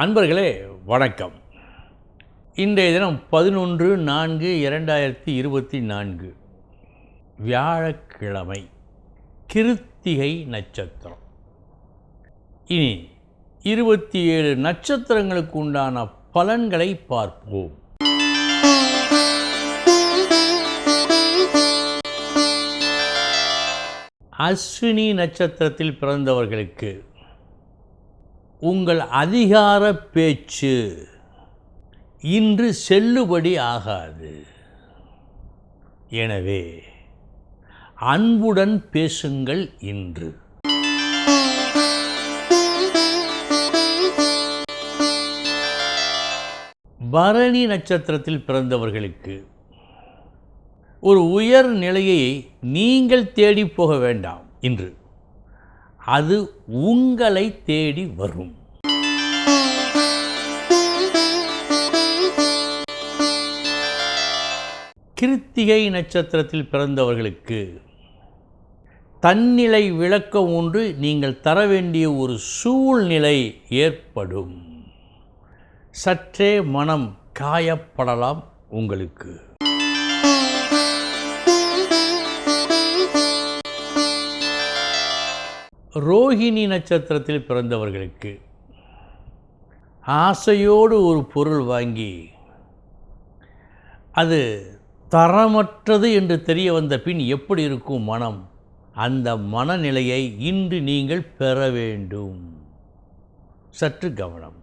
அன்பர்களே வணக்கம். இன்றைய தினம் பதினொன்று நான்கு இரண்டாயிரத்தி இருபத்தி நான்கு. வியாழக்கிழமை. கிருத்திகை நட்சத்திரம். இனி இருபத்தி ஏழு நட்சத்திரங்களுக்கு உண்டான பலன்களை பார்ப்போம். அஸ்வினி நட்சத்திரத்தில் பிறந்தவர்களுக்கு உங்கள் அதிகார பேச்சு இன்று செல்லுபடி ஆகாது. எனவே அன்புடன் பேசுங்கள் இன்று. பரணி நட்சத்திரத்தில் பிறந்தவர்களுக்கு ஒரு உயர் நிலையை நீங்கள் தேடி போக வேண்டாம் இன்று. அது உங்களை தேடி வரும். கிருத்திகை நட்சத்திரத்தில் பிறந்தவர்களுக்கு தன்னிலை விளக்கம் ஒன்று நீங்கள் தர வேண்டிய ஒரு சூழ்நிலை ஏற்படும். சற்றே மனம் காயப்படலாம் உங்களுக்கு. ரோஹிணி நட்சத்திரத்தில் பிறந்தவர்களுக்கு ஆசையோடு ஒரு பொருள் வாங்கி அது தரமற்றது என்று தெரிய வந்த பின் எப்படி இருக்கும் மனம்? அந்த மனநிலையை இன்று நீங்கள் பெற வேண்டும். சற்று கவனம்.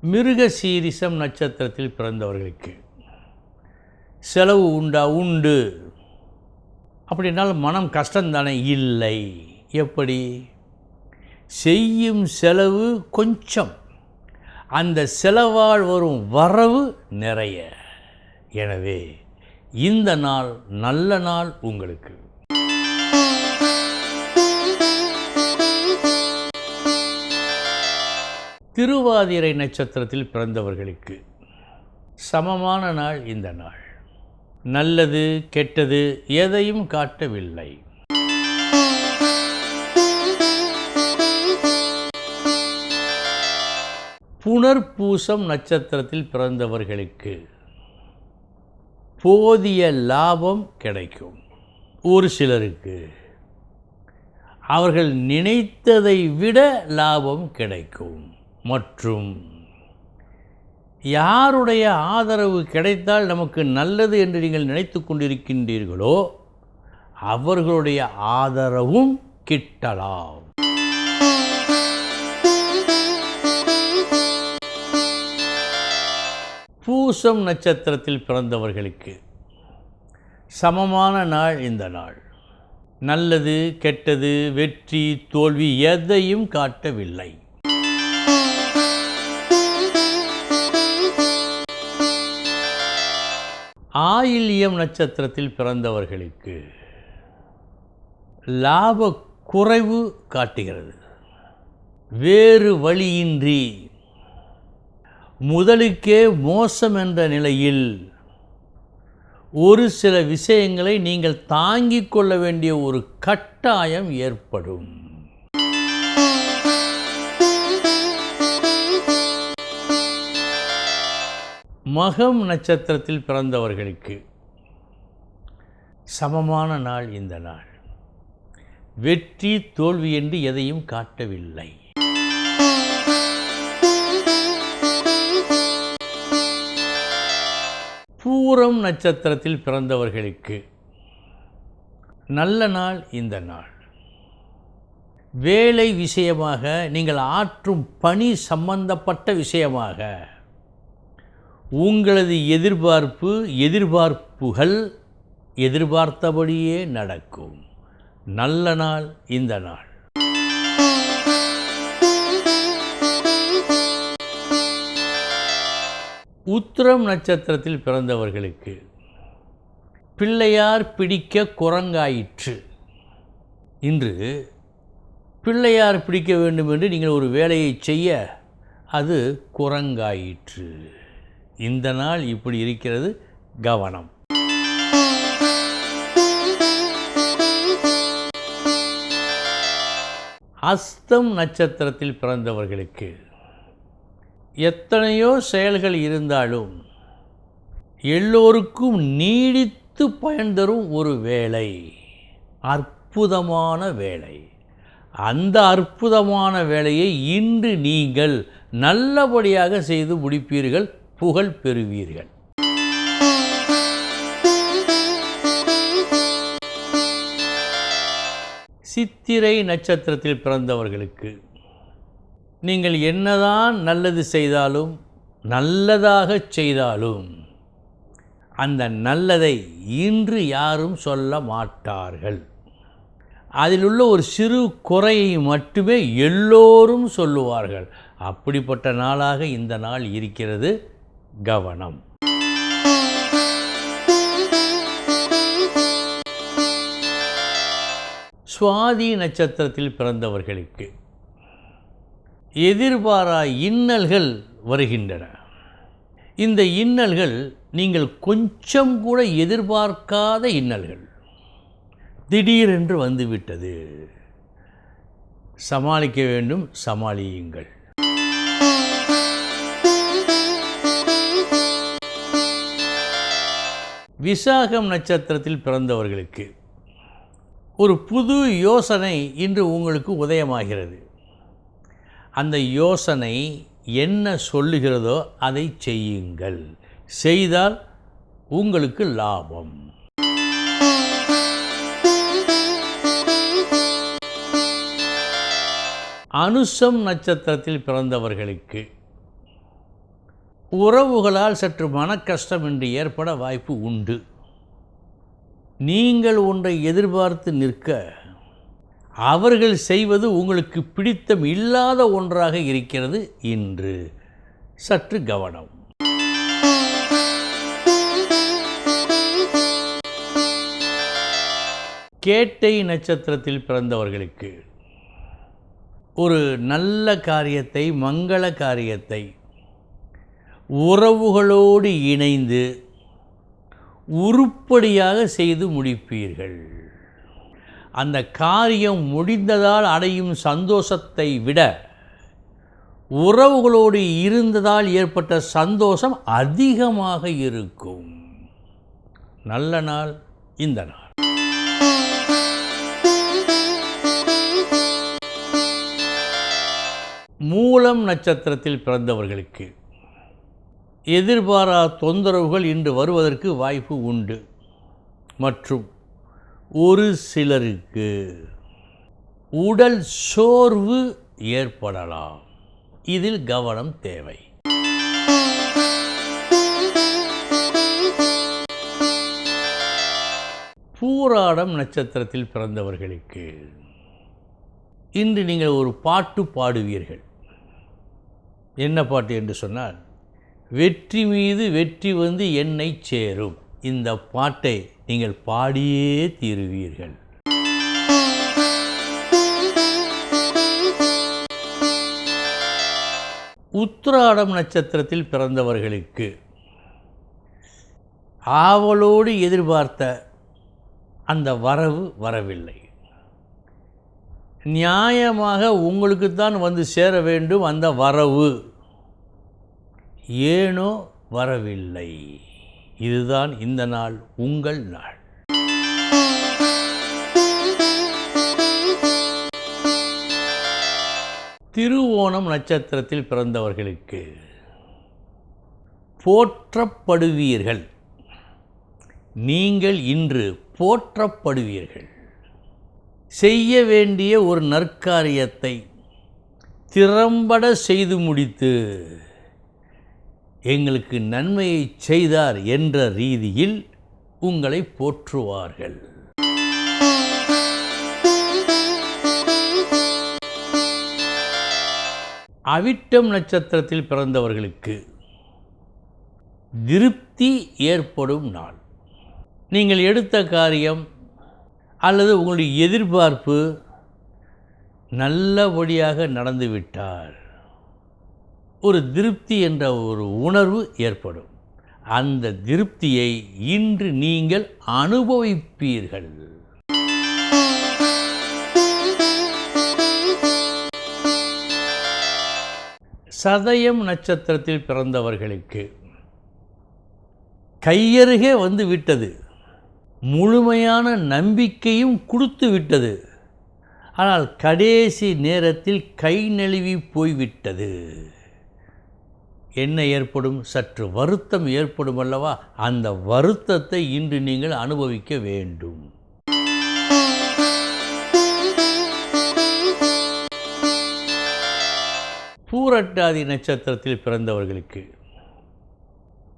மிருக சீரிசம் நட்சத்திரத்தில் பிறந்தவர்களுக்கு செலவு உண்டா? உண்டு. அப்படின்னால் மனம் கஷ்டம்தானே? இல்லை. எப்படி? செய்யும் செலவு கொஞ்சம். அந்த செலவால் வரும் வரவு நிறைய. எனவே இந்த நாள் நல்ல நாள் உங்களுக்கு. திருவாதிரை நட்சத்திரத்தில் பிறந்தவர்களுக்கு சமமான நாள் இந்த நாள். நல்லது கெட்டது எதையும் காட்டவில்லை. புனர்பூசம் நட்சத்திரத்தில் பிறந்தவர்களுக்கு போதிய லாபம் கிடைக்கும். ஒரு சிலருக்கு அவர்கள் நினைத்ததை விட லாபம் கிடைக்கும். மற்றும் யாருடைய ஆதரவு கிடைத்தால் நமக்கு நல்லது என்று நீங்கள் நினைத்து கொண்டிருக்கின்றீர்களோ அவர்களுடைய ஆதரவும் கிட்டலாம். பூசம் நட்சத்திரத்தில் பிறந்தவர்களுக்கு சமமான நாள் இந்த நாள். நல்லது கெட்டது வெற்றி தோல்வி எதையும் காட்டவில்லை. ஆயில்யம் நட்சத்திரத்தில் பிறந்தவர்களுக்கு லாப குறைவு காட்டுகிறது. வேறு வழியின்றி முதலுக்கே மோசம் என்ற நிலையில் ஒரு சில விஷயங்களை நீங்கள் தாங்கிக் கொள்ள வேண்டிய ஒரு கட்டாயம் ஏற்படும். மகம் நட்சத்திரத்தில் பிறந்தவர்களுக்கு சமமான நாள் இந்த நாள். வெற்றி தோல்வி என்று எதையும் காட்டவில்லை. பூரம் நட்சத்திரத்தில் பிறந்தவர்களுக்கு நல்ல நாள் இந்த நாள். வேலை விஷயமாக நீங்கள் ஆற்றும் பணி சம்பந்தப்பட்ட விஷயமாக உங்களது எதிர்பார்ப்பு எதிர்பார்ப்புகள் எதிர்பார்த்தபடியே நடக்கும். நல்ல நாள் இந்த நாள். உத்திரம் நட்சத்திரத்தில் பிறந்தவர்களுக்கு பிள்ளையார் பிடிக்க குரங்காயிற்று. இன்று பிள்ளையார் பிடிக்க வேண்டும் என்று நீங்கள் ஒரு வேலையை செய்ய அது குரங்காயிற்று. இந்த நாள் இப்படி இருக்கிறது கவனம். அஸ்தம் நட்சத்திரத்தில் பிறந்தவர்களுக்கு எத்தனையோ செயல்கள் இருந்தாலும் எல்லோருக்கும் நீடித்து பயன் தரும் ஒரு வேலை அற்புதமான வேலை. அந்த அற்புதமான வேலையை இன்று நீங்கள் நல்லபடியாக செய்து முடிப்பீர்கள். புகழ் பெறுவீர்கள். சித்திரை நட்சத்திரத்தில் பிறந்தவர்களுக்கு நீங்கள் என்னதான் நல்லது செய்தாலும் நல்லதாக செய்தாலும் அந்த நல்லதை இன்று யாரும் சொல்ல மாட்டார்கள். அதில் உள்ள ஒரு சிறு குறையை மட்டுமே எல்லோரும் சொல்லுவார்கள். அப்படிப்பட்ட நாளாக இந்த நாள் இருக்கிறது. கவனம். சுவாதி நட்சத்திரத்தில் பிறந்தவர்களுக்கு எதிர்பாரா இன்னல்கள் வருகின்றன. இந்த இன்னல்கள் நீங்கள் கொஞ்சம் கூட எதிர்பார்க்காத இன்னல்கள். திடீரென்று வந்துவிட்டது. சமாளிக்க வேண்டும் சமாளியுங்கள். விசாகம் நட்சத்திரத்தில் பிறந்தவர்களுக்கு ஒரு புது யோசனை இன்று உங்களுக்கு உதயமாகிறது. அந்த யோசனை என்ன சொல்லுகிறதோ அதை செய்யுங்கள். செய்தால் உங்களுக்கு லாபம். அனுசம் நட்சத்திரத்தில் பிறந்தவர்களுக்கு உறவுகளால் சற்று மன கஷ்டம் என்று ஏற்பட வாய்ப்பு உண்டு. நீங்கள் ஒன்றை எதிர்பார்த்து நிற்க அவர்கள் செய்வது உங்களுக்கு பிடித்தம் இல்லாத ஒன்றாக இருக்கிறது இன்று. சற்று கவனம். கேட்டை நட்சத்திரத்தில் பிறந்தவர்களுக்கு ஒரு நல்ல காரியத்தை மங்கள காரியத்தை உறவுகளோடு இணைந்து உருப்படியாக செய்து முடிப்பீர்கள். அந்த காரியம் முடிந்ததால் அடையும் சந்தோஷத்தை விட உறவுகளோடு இருந்ததால் ஏற்பட்ட சந்தோஷம் அதிகமாக இருக்கும். நல்ல நாள் இந்த நாள். மூலம் நட்சத்திரத்தில் பிறந்தவர்களுக்கு எதிர்பாரா தொந்தரவுகள் இன்று வருவதற்கு வாய்ப்பு உண்டு. மற்றும் ஒரு சிலருக்கு உடல் சோர்வு ஏற்படலாம். இதில் கவனம் தேவை. பூராடம் நட்சத்திரத்தில் பிறந்தவர்களுக்கு இன்று நீங்கள் ஒரு பாட்டு பாடுவீர்கள். என்ன பாட்டு என்று சொன்னால் வெற்றி மீது வெற்றி வந்து என்னை சேரும். இந்த பாட்டை நீங்கள் பாடியே தீருவீர்கள். உத்திராடம் நட்சத்திரத்தில் பிறந்தவர்களுக்கு ஆவலோடு எதிர்பார்த்த அந்த வரவு வரவில்லை. நியாயமாக உங்களுக்குத்தான் வந்து சேர வேண்டும் அந்த வரவு. ஏனோ வரவில்லை. இதுதான் இந்த நாள் உங்கள் நாள். திருவோணம் நட்சத்திரத்தில் பிறந்தவர்களுக்கு போற்றப்படுவீர்கள். நீங்கள் இன்று போற்றப்படுவீர்கள். செய்ய வேண்டிய ஒரு நற்காரியத்தை திறம்பட செய்து முடித்து எங்களுக்கு நன்மையை செய்தார் என்ற ரீதியில் உங்களை போற்றுவார்கள். அவிட்டம் நட்சத்திரத்தில் பிறந்தவர்களுக்கு திருப்தி ஏற்படும் நாள். நீங்கள் எடுத்த காரியம் அல்லது உங்களுடைய எதிர்பார்ப்பு நல்லபடியாக நடந்துவிட்டார். ஒரு திருப்தி என்ற ஒரு உணர்வு ஏற்படும். அந்த திருப்தியை இன்று நீங்கள் அனுபவிப்பீர்கள். சதயம் நட்சத்திரத்தில் பிறந்தவர்களுக்கு கையருகே வந்து விட்டது. முழுமையான நம்பிக்கையும் கொடுத்து விட்டது. ஆனால் கடைசி நேரத்தில் கை நழுவி போய்விட்டது. என்ன ஏற்படும்? சற்று வருத்தம் ஏற்படும் அல்லவா? அந்த வருத்தத்தை இன்று நீங்கள் அனுபவிக்க வேண்டும். பூரட்டாதி நட்சத்திரத்தில் பிறந்தவர்களுக்கு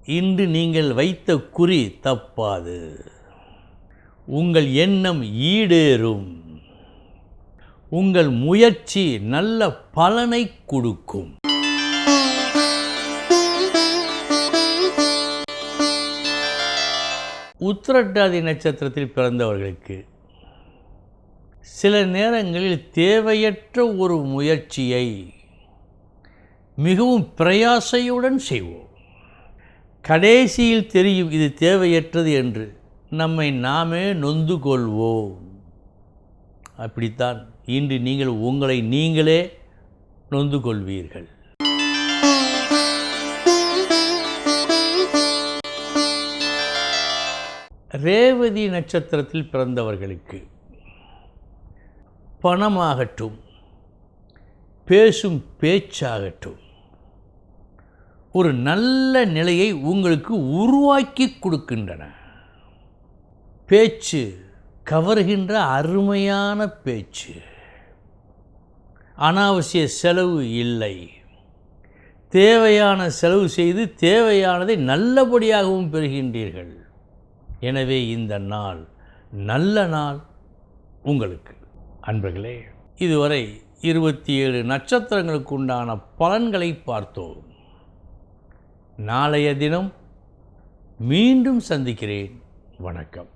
இன்று நீங்கள் வைத்த குறி தப்பாது. உங்கள் எண்ணம் ஈடேறும். உங்கள் முயற்சி நல்ல பலனை கொடுக்கும். உத்திரட்டாதி நட்சத்திரத்தில் பிறந்தவர்களுக்கு சில நேரங்களில் தேவையற்ற ஒரு முயற்சியை மிகவும் பிரயாசையுடன் செய்வோம். கடைசியில் தெரியும் இது தேவையற்றது என்று நம்மை நாமே நொந்து கொள்வோம். அப்படித்தான் இன்று நீங்கள் உங்களை நீங்களே நொந்து கொள்வீர்கள். ரேவதி நட்சத்திரத்தில் பிறந்தவர்களுக்கு பணமாகட்டும் பேசும் பேச்சாகட்டும் ஒரு நல்ல நிலையை உங்களுக்கு உருவாக்கி கொடுக்கின்றன. பேச்சு கவர்கின்ற அருமையான பேச்சு. அனாவசிய செலவு இல்லை. தேவையான செலவு செய்து தேவையானதை நல்லபடியாகவும் பெறுகின்றீர்கள். எனவே இந்த நாள் நல்ல நாள் உங்களுக்கு. அன்பர்களே இதுவரை இருபத்தி ஏழு நட்சத்திரங்களுக்கு உண்டான பலன்களை பார்த்தோம். நாளைய தினம் மீண்டும் சந்திக்கிறேன். வணக்கம்.